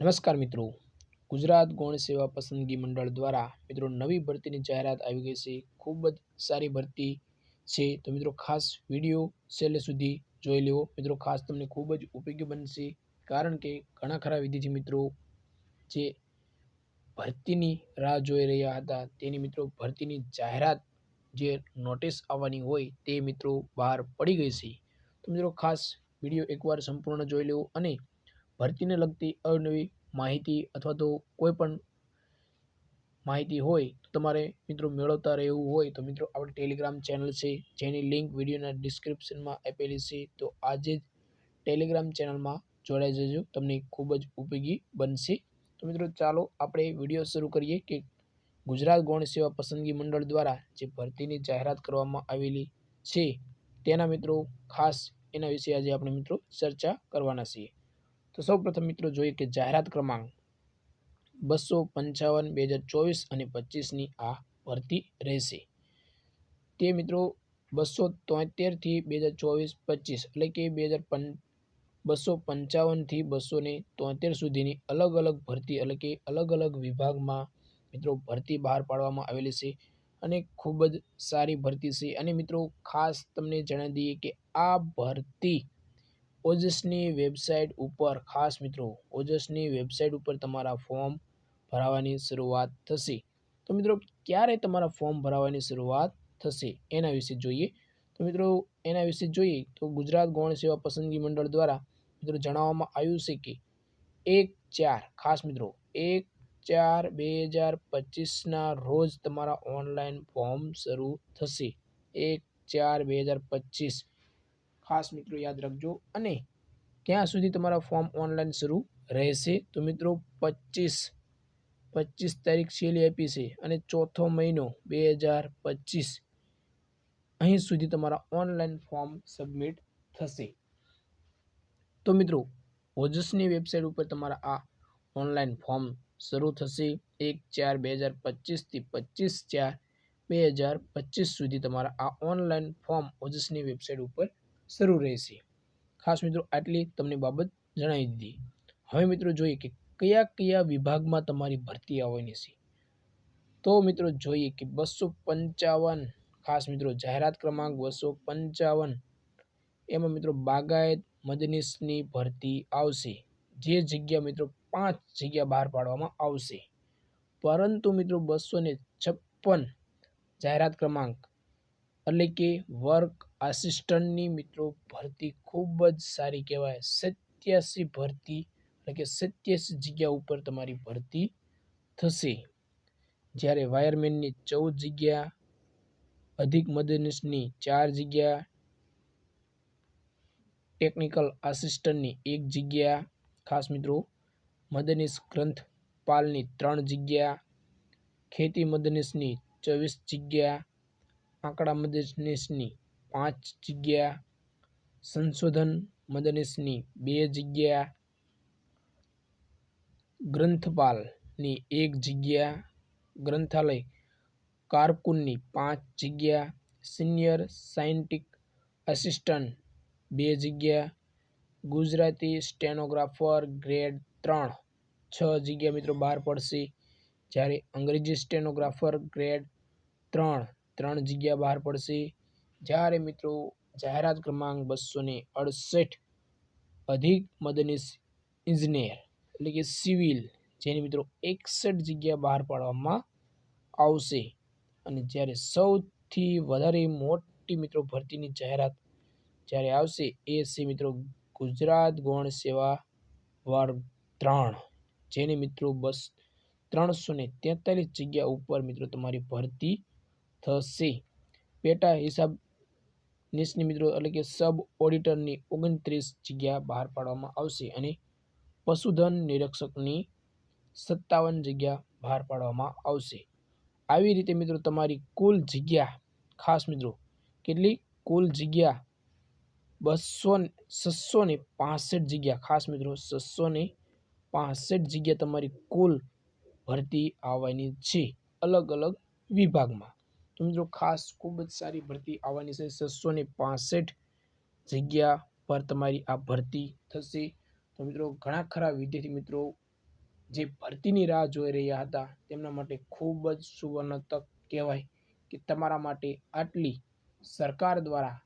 નમસ્કાર મિત્રો. ગુજરાત ગૌણ સેવા પસંદગી મંડળ દ્વારા મિત્રો નવી ભરતીની જાહેરાત આવી ગઈ છે. ખૂબ જ સારી ભરતી છે. તો મિત્રો ખાસ વીડિયો છેલ્લે સુધી જોઈ લેવો. મિત્રો ખાસ તમને ખૂબ જ ઉપયોગી બનશે. કારણ કે ઘણા ખરા વિદ્યાર્થી મિત્રો જે ભરતીની રાહ જોઈ રહ્યા હતા, તેની મિત્રો ભરતીની જાહેરાત જે નોટિસ આવવાની હોય તે મિત્રો બહાર પડી ગઈ છે. તો મિત્રો ખાસ વીડિયો એકવાર સંપૂર્ણ જોઈ લેવો અને ભરતીને લગતી અવનવી માહિતી અથવા તો કોઈ પણ માહિતી હોય તો તમારે મિત્રો મેળવતા રહેવું હોય તો મિત્રો આપણે ટેલિગ્રામ ચેનલ છે, જેની લિંક વિડીયોના ડિસ્ક્રિપ્શનમાં આપેલી છે, તો આજે જ ટેલિગ્રામ ચેનલમાં જોડાઈ જજો. તમને ખૂબ જ ઉપયોગી બનશે. તો મિત્રો ચાલો આપણે વીડિયો શરૂ કરીએ કે ગુજરાત ગૌણ સેવા પસંદગી મંડળ દ્વારા જે ભરતીની જાહેરાત કરવામાં આવેલી છે, તેના મિત્રો ખાસ એના વિશે આજે આપણે મિત્રો ચર્ચા કરવાના છીએ. તો સૌપ્રથમ મિત્રો જોઈએ કે જાહેરાત ક્રમાંક બસો પંચાવન, બે હજાર ચોવીસ અને પચીસની આ ભરતી રહેશે. તે મિત્રો બસો તોતેરથી બે હજાર ચોવીસ, પચીસ એટલે કે બે હજાર પં, બસો પંચાવનથી બસો ને તોતેર સુધીની અલગ અલગ ભરતી એટલે કે અલગ અલગ વિભાગમાં મિત્રો ભરતી બહાર પાડવામાં આવેલી છે અને ખૂબ જ સારી ભરતી છે. અને મિત્રો ખાસ તમને જણાવી દઈએ કે આ ભરતી ઓજસની વેબસાઇટ ઉપર, ખાસ મિત્રો, ઓજસની વેબસાઇટ ઉપર તમારા ફોર્મ ભરાવાની શરૂઆત થશે. તો મિત્રો, ક્યારે તમારા ફોર્મ ભરાવાની શરૂઆત થશે એના વિશે જોઈએ. તો મિત્રો, એના વિશે જોઈએ તો ગુજરાત ગૌણ સેવા પસંદગી મંડળ દ્વારા મિત્રો જણાવવામાં આવ્યું છે કે એક ચાર, ખાસ મિત્રો, એક ચાર બે હજાર પચીસના રોજ તમારા ઓનલાઈન ફોર્મ શરૂ થશે. એક ચાર બે હજાર પચીસ ખાસ મિત્રો યાદ રાખજો. અને ક્યાં સુધી તમારા ફોર્મ ઓનલાઈન શરૂ રહેશે? તો મિત્રો પચીસ પચીસ તારીખ છેલ્લી આપી છે અને ચોથો મહિનો બે હજાર પચીસ. અહીં સુધી તમારા ઓનલાઈન ફોર્મ સબમિટ થશે. તો મિત્રો, ઓજસની વેબસાઇટ ઉપર તમારા આ ઓનલાઈન ફોર્મ શરૂ થશે. એક ચાર બે હજાર પચીસથી પચીસ ચાર બે હજાર પચીસ સુધી તમારા આ ઓનલાઈન ફોર્મ ઓજસની વેબસાઇટ ઉપર શરૂ રહેશે. ખાસ મિત્રો, આટલી તમને બાબત જણાવી દીધી. હવે મિત્રો જોઈએ કે કયા કયા વિભાગમાં તમારી ભરતી આવવાની છે. તો મિત્રો જોઈએ કે બસો પંચાવન, ખાસ મિત્રો જાહેરાત ક્રમાંક બસો પંચાવન. એમાં મિત્રો બાગાયત મદનીશની ભરતી આવશે. જે જગ્યા મિત્રો પાંચ જગ્યા બહાર પાડવામાં આવશે. પરંતુ મિત્રો બસો ને છપ્પન જાહેરાત ક્રમાંક એટલે કે વર્ક આસિસ્ટન્ટની મિત્રો ભરતી ખૂબ જ સારી કહેવાય. સત્યાસી ભરતી એટલે કે સત્યાસી જગ્યા ઉપર તમારી ભરતી થશે. જ્યારે વાયરમેનની ચૌદ જગ્યા, અધિક મદનીશની ચાર જગ્યા ટેકનિકલ આસિસ્ટન્ટની એક જગ્યા, ખાસ મિત્રો મદનીશ ગ્રંથપાલની ત્રણ જગ્યા, ખેતી મદનીશની ચોવીસ જગ્યા આંકડા મદનીશની પાંચ જગ્યા, સંશોધન મદનીશની બે જગ્યા, ગ્રંથપાલની એક જગ્યા, ગ્રંથાલય કારકુનની પાંચ જગ્યા, સિનિયર સાયન્ટિક આસિસ્ટન્ટ બે જગ્યા, ગુજરાતી સ્ટેનોગ્રાફર ગ્રેડ ત્રણ છ જગ્યા મિત્રો બહાર પડશે. જ્યારે અંગ્રેજી સ્ટેનોગ્રાફર ગ્રેડ ત્રણ ત્રણ જગ્યા બહાર પડશે. જ્યારે મિત્રો જાહેરાત ક્રમાંક બસો ને અડસઠ અધિક મદનીશ ઇજનેર એટલે કે સિવિલ જેની મિત્રો એકસઠ જગ્યા બહાર પાડવામાં આવશે. અને જ્યારે સૌથી વધારે મોટી મિત્રો ભરતીની જાહેરાત જ્યારે આવશે એ છે મિત્રો ગુજરાત ગૌણ સેવા વર્ગ ત્રણ, જેની મિત્રો બસ ત્રણસો ને તેતાલીસ જગ્યા ઉપર મિત્રો તમારી ભરતી થશે પેટા હિસાબ નિષ્ણી મિત્રો એટલે કે સબ ઓડિટરની ઓગણત્રીસ જગ્યા બહાર પાડવામાં આવશે અને પશુધન નિરીક્ષકની સત્તાવન જગ્યા બહાર પાડવામાં આવશે. આવી રીતે મિત્રો તમારી કુલ જગ્યા, ખાસ મિત્રો, કેટલી? કુલ જગ્યા બસો છસો ને પાસઠ જગ્યા, ખાસ મિત્રો, છસો ને પાસઠ જગ્યા તમારી કુલ ભરતી આવવાની છે અલગ અલગ વિભાગમાં. તો મિત્રો ખાસ ખૂબ જ સારી ભરતી આવવાની છે. છસો ને પાસઠ જગ્યા પર તમારી આ ભરતી થશે. તો મિત્રો, ઘણા ખરા વિદ્યાર્થી મિત્રો, જે ભરતીની રાહ જોઈ રહ્યા હતા, તેમના માટે ખૂબ જ સુવર્ણ તક કહેવાય કે તમારા માટે આટલી સરકાર દ્વારા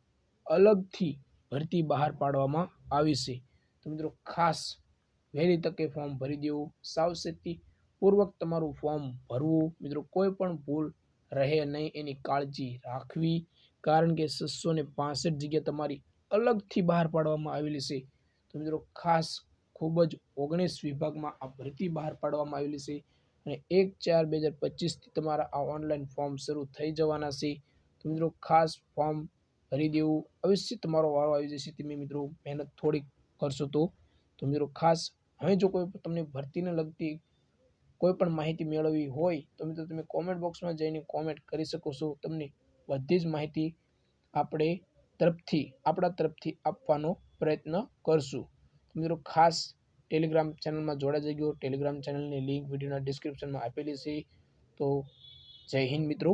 અલગથી ભરતી બહાર પાડવામાં આવી છે. તો મિત્રો, ખાસ વહેલી તકે ફોર્મ ભરી દેવું. સાવચેતી પૂર્વક તમારું ફોર્મ ભરવું. મિત્રો, કોઈ પણ ભૂલ રહે નહીં એની કાળજી રાખવી. કારણ કે છસો ને પાસઠ જગ્યા તમારી અલગથી બહાર પાડવામાં આવેલી છે. તો મિત્રો, ખાસ ખૂબ જ ઓગણીસ વિભાગમાં આ ભરતી બહાર પાડવામાં આવેલી છે અને એક ચાર બે હજાર પચીસથી તમારા આ ઓનલાઈન ફોર્મ શરૂ થઈ જવાના છે. તો મિત્રો, ખાસ ફોર્મ ભરી દેવું અવશ્ય તમારો વારો આવી જશે. તમે મિત્રો, મહેનત થોડીક કરશો તો. તો મિત્રો, ખાસ હવે જો કોઈ તમને ભરતીને લગતી કોઈ પણ માહિતી મેળવવી હોય તો મિત્રો તમે કોમેન્ટ બોક્સમાં જઈને કોમેન્ટ કરી શકો છો. તમને બધી જ માહિતી આપણે તરફથી, આપણા તરફથી આપવાનો પ્રયત્ન કરશું. મિત્રો ખાસ ટેલિગ્રામ ચેનલમાં જોડાઈ ગયો ટેલિગ્રામ ચેનલની લિંક વિડીયોના ડિસ્ક્રિપ્શનમાં આપેલી છે. તો જય હિન્દ મિત્રો.